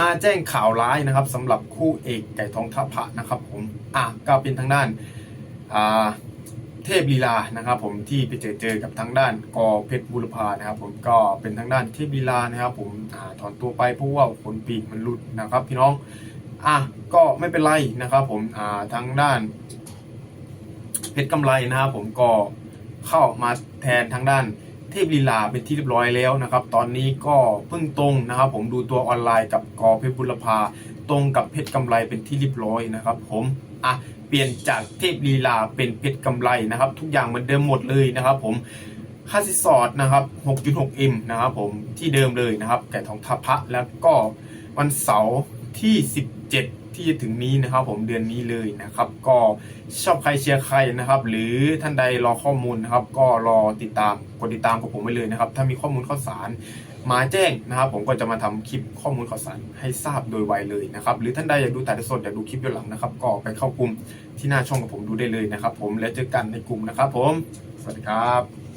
มาแจ้งข่าวร้ายนะครับสำหรับคู่เอกไก่ทองทัพพระนะครับผมอะก็เป็นทางด้านอ่าเทพลีลานะครับผมที่ไปเจอเจอกับทางด้านกอเพชรบุรพานะครับผมก็เป็นทางด้านเทพลีลานะครับผมอ่าถอนตัวไปเพราะว่าขนปีกมันหลุดนะครับพี่น้องอะก็ไม่เป็นไรนะครับผมอ่าทางด้าน เพชรกำไรนะครับผมก็เข้ามาแทนทางด้าน เทพลีลาเป็นที่เรียบร้อยแล้วนะครับ ตอนนี้ก็เพิ่งตรงนะครับ ผมดูตัวออนไลน์กับกอเพชรบุรพาตรงกับเพชรกำไรเป็นที่เรียบร้อยนะครับ ผมอะเปลี่ยนจากเทพลีลาเป็นเพชรกำไรนะครับ ทุกอย่างเหมือนเดิมหมดเลยนะครับ ผมค่าสินสอดนะครับ 6.6M นะครับผมที่เดิมเลยนะครับแก่ทองทัพพระแล้วก็วันเสาร์ที่ 17 ที่จะถึงนี้นะครับ ผมเดือนนี้เลยนะครับ ก็ชอบใครเชียร์ใครนะครับ หรือท่านใดรอข้อมูลนะครับ ก็รอติดตามกดติดตามกับผมไว้เลยนะครับ ถ้ามีข้อมูลข่าวสารมาแจ้งนะครับ ผมก็จะมาทำคลิปข้อมูลข่าวสารให้ทราบโดยไวเลยนะครับ หรือท่านใดอยากดูถ่ายทอดสดอยากดูคลิปย้อนหลังนะครับ ก็ไปเข้ากลุ่มที่หน้าช่องกับผมดูได้เลยนะครับ ผมแล้วเจอกันในกลุ่มนะครับ ผม สวัสดีครับ